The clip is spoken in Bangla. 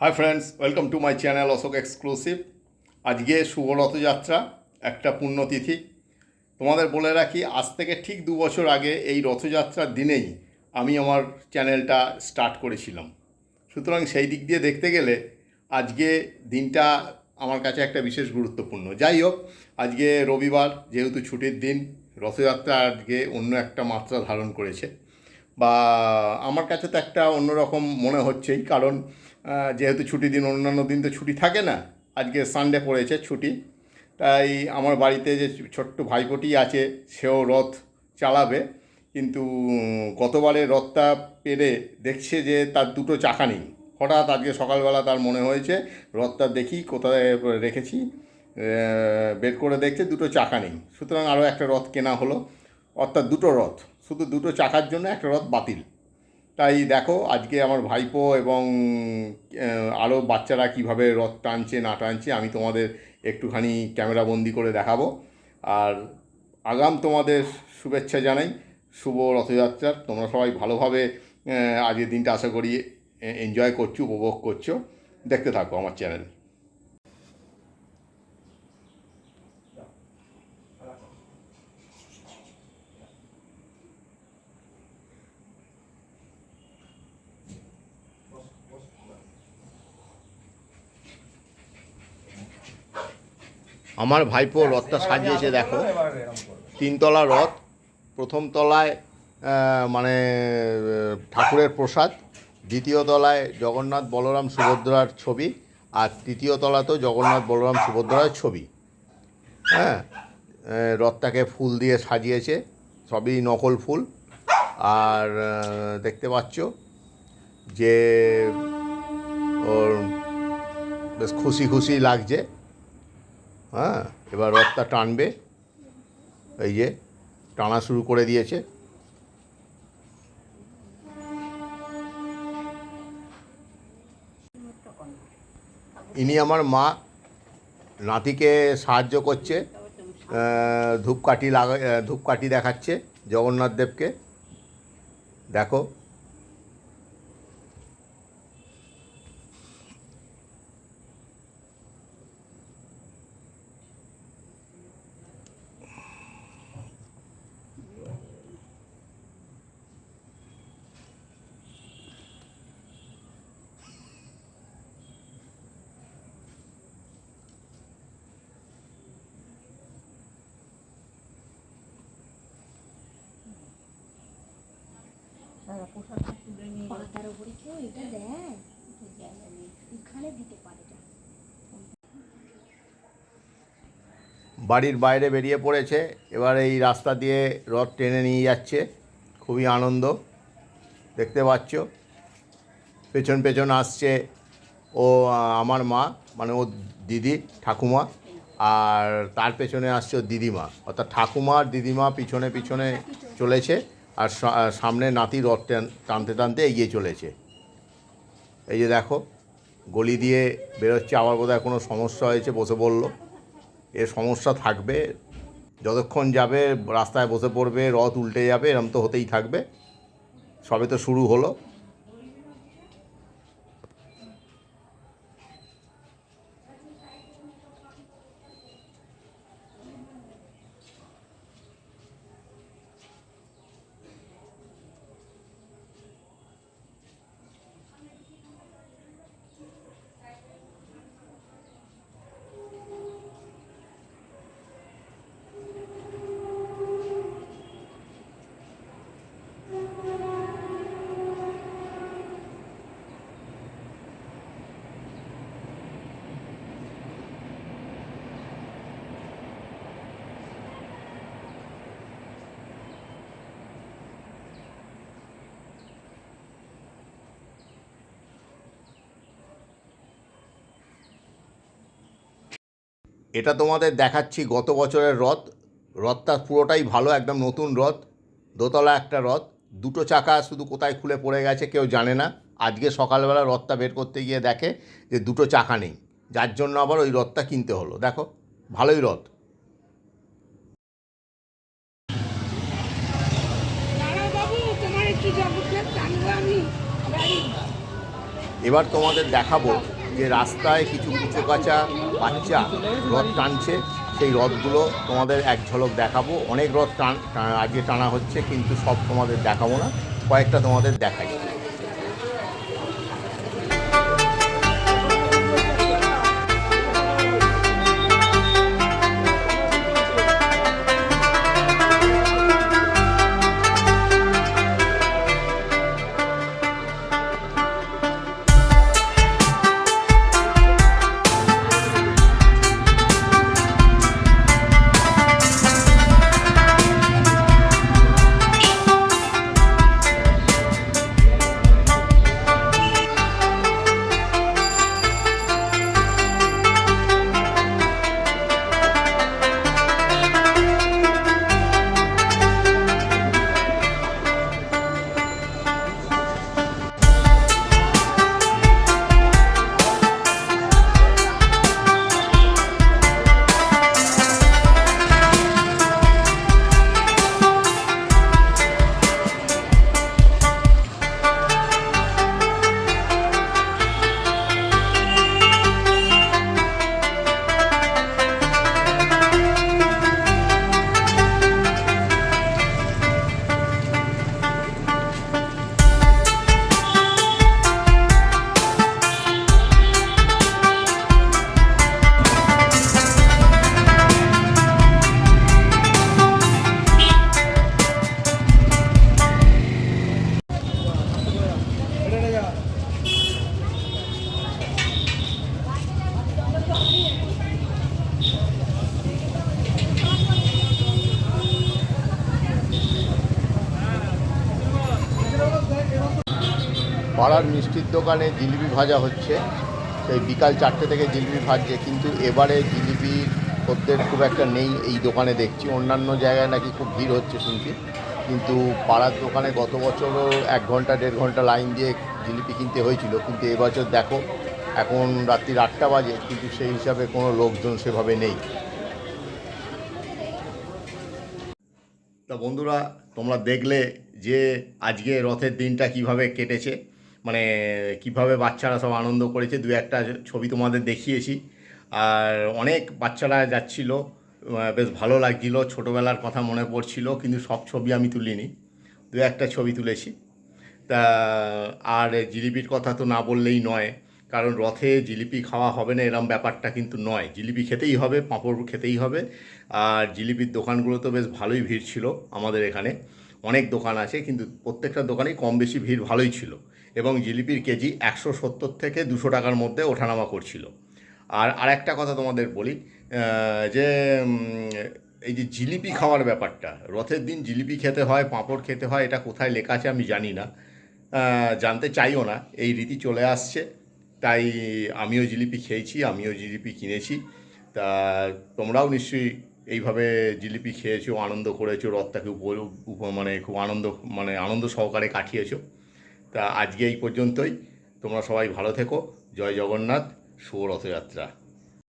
Hi friends welcome to my channel Ashok exclusive আজকে শুভ রথযাত্রা একটা পুণ্যতিথি। তোমাদের বলে রাখি, আজ থেকে ঠিক দু বছর আগে এই রথযাত্রার দিনেই আমি আমার চ্যানেলটা স্টার্ট করেছিলাম। সুতরাং সেই দিক দিয়ে দেখতে গেলে আজকে দিনটা আমার কাছে একটা বিশেষ গুরুত্বপূর্ণ। যাই হোক আজকে রবিবার, যেহেতু ছুটির দিন, রথযাত্রা আজকে অন্য একটা মাত্রা ধারণ করেছে। বা আমার কাছে তো একটা অন্যরকম মনে হচ্ছেই, কারণ যেহেতু ছুটি দিন, অন্যান্য দিন তো ছুটি থাকে না, আজকে সানডে পড়েছে ছুটি। তাই আমার বাড়িতে যে ছোট্ট ভাইপোটি আছে, সেও রথ চালাবে। কিন্তু গতবারে রথটা পেরে দেখছে যে তার দুটো চাকা নেই। হঠাৎ আজকে সকালবেলা তার মনে হয়েছে, রথটা দেখি কোথায় রেখেছি বের করে দেখছে দুটো চাকা নেই। সুতরাং আরও একটা রথ কেনা হলো। অর্থাৎ দুটো রথ, শুধু দুটো চাকার জন্য একটা রথ বাতিল। তাই দেখো আজকে আমার ভাইপো এবং আরও বাচ্চারা কীভাবে রথ টানছে, না টানছে, আমি তোমাদের একটুখানি ক্যামেরা বন্দি করে দেখাবো। আর আগাম তোমাদের শুভেচ্ছা জানাই, শুভ রথযাত্রার। তোমরা সবাই ভালোভাবে আজকের দিনটা আশা করি এনজয় করছ, উপভোগ করছ। দেখতে থাকো আমার চ্যানেল। আমার ভাইপো রথটা সাজিয়েছে, দেখো। তিনতলা রথ, প্রথম তলায় মানে ঠাকুরের প্রসাদ, দ্বিতীয় তলায় জগন্নাথ বলরাম সুভদ্রার ছবি, আর তৃতীয় তলাতেও জগন্নাথ বলরাম সুভদ্রার ছবি। হ্যাঁ রথটাকে ফুল দিয়ে সাজিয়েছে, সবই নকল ফুল। আর দেখতে পাচ্ছ যে, ওর বেশ খুশি খুশি লাগছে। হ্যাঁ এবার রথটা টানবে। এই যে, টানা শুরু করে দিয়েছে। ইনি আমার মা, নাতিকে সাহায্য করছে ধূপকাঠি লাগা ধূপকাঠি দেখাচ্ছে জগন্নাথ দেবকে। দেখো দাদা পোশাকটা তুলে নিয়ে পাতার উপরে কেউ এটা দেয়? এটা জায়গা নেই। এখানে দিতে পারে বাড়ির বাইরে বেরিয়ে পড়েছে। এবার এই রাস্তা দিয়ে রথ টেনে নিয়ে যাচ্ছে। খুবই আনন্দ। দেখতে পাচ্ছ? পেছন পেছন আসছে ও আমার মা মানে ও দিদি ঠাকুমা। আর তার পেছনে আসছে দিদিমা। অর্থাৎ ঠাকুমা আর দিদিমা পিছনে পিছনে চলেছে। আর সামনে নাতি রথ টান- টানতে টানতে এগিয়ে চলেছে। এই যে দেখো, গলি দিয়ে বেরোচ্ছে, আবার বোধহয় কোনো সমস্যা হয়েছে বসে পড়ল। এ সমস্যা থাকবে, যতক্ষণ যাবে রাস্তায় বসে পড়বে, রথ উল্টে যাবে, এরম তো হতেই থাকবে। সবে তো শুরু হলো। এটা তোমাদের দেখাচ্ছি গত বছরের রথ। রথটা পুরোটাই ভালো একদম নতুন রথ। দোতলা একটা রথ। দুটো চাকা শুধু কোথায় খুলে পড়ে গেছে কেউ জানে না। আজকে সকালবেলা রথটা বের করতে গিয়ে দেখে যে দুটো চাকা নেই। যার জন্য আবার ওই রথটা কিনতে হলো। দেখো ভালোই রথ। এবার তোমাদের দেখাবো যে রাস্তায় কিছু কুচো কাঁচা বাচ্চা রথ টানছে, সেই রথগুলো তোমাদের এক ঝলক দেখাবো। অনেক রথ টান আজকে টানা হচ্ছে, কিন্তু সব তোমাদের দেখাবো না। কয়েকটা তোমাদের দেখাই। পাড়ার মিষ্টির দোকানে জিলিপি ভাজা হচ্ছে। সেই বিকাল চারটে থেকে জিলিপি ভাজছে, কিন্তু এবারে জিলিপির খদ্দের খুব একটা নেই এই দোকানে দেখছি। অন্যান্য জায়গায় নাকি খুব ভিড় হচ্ছে শুনছি, কিন্তু পাড়ার দোকানে গত বছরও এক ঘণ্টা, দেড় ঘণ্টা লাইন দিয়ে জিলিপি কিনতে হয়েছিল, কিন্তু এবছর দেখো, এখন রাত্রির আটটা বাজে, কিন্তু সেই হিসাবে কোনো লোকজন সেভাবে নেই। তা বন্ধুরা, তোমরা দেখলে যে আজকে রথের দিনটা কীভাবে কেটেছে। মানে কীভাবে বাচ্চারা সব আনন্দ করেছে, দু একটা ছবি তোমাদের দেখিয়েছি। আর অনেক বাচ্চারা যাচ্ছিল বেশ ভালো লাগছিল, ছোটোবেলার কথা মনে পড়ছিল, কিন্তু সব ছবি আমি তুলিনি, দু একটা ছবি তুলেছি। তা, আর জিলিপির কথা তো না বললেই নয়, কারণ রথে জিলিপি খাওয়া হবে না এরম ব্যাপারটা কিন্তু নয়। জিলিপি খেতেই হবে, পাঁপড় খেতেই হবে, আর জিলিপির দোকানগুলো তো বেশ ভালোই ভিড় ছিল আমাদের এখানে। অনেক দোকান আছে, কিন্তু প্রত্যেকটা দোকানেই কম বেশি ভিড় ভালোই ছিল। এবং জিলিপির কেজি একশো সত্তর থেকে দুশো টাকার মধ্যে ওঠানামা করছিল। আর আরেকটা কথা তোমাদের বলি যে এই যে জিলিপি খাওয়ার ব্যাপারটা, রথের দিন জিলিপি খেতে হয়, পাঁপড় খেতে হয়, এটা কোথায় লেখা আছে আমি জানি না। জানতে চাইও না, এই রীতি চলে আসছে, তাই আমিও জিলিপি খেয়েছি, আমিও জিলিপি কিনেছি। তা তোমরাও নিশ্চয়ই এইভাবে জিলিপি খেয়েছো, আনন্দ করেছ, রথটাকে উপ- মানে খুব আনন্দ মানে আনন্দ সহকারে কাটিয়েছো। তা আজকে এই পর্যন্তই। তোমরা সবাই ভালো থেকো। জয় জগন্নাথ। শুভ রথযাত্রা।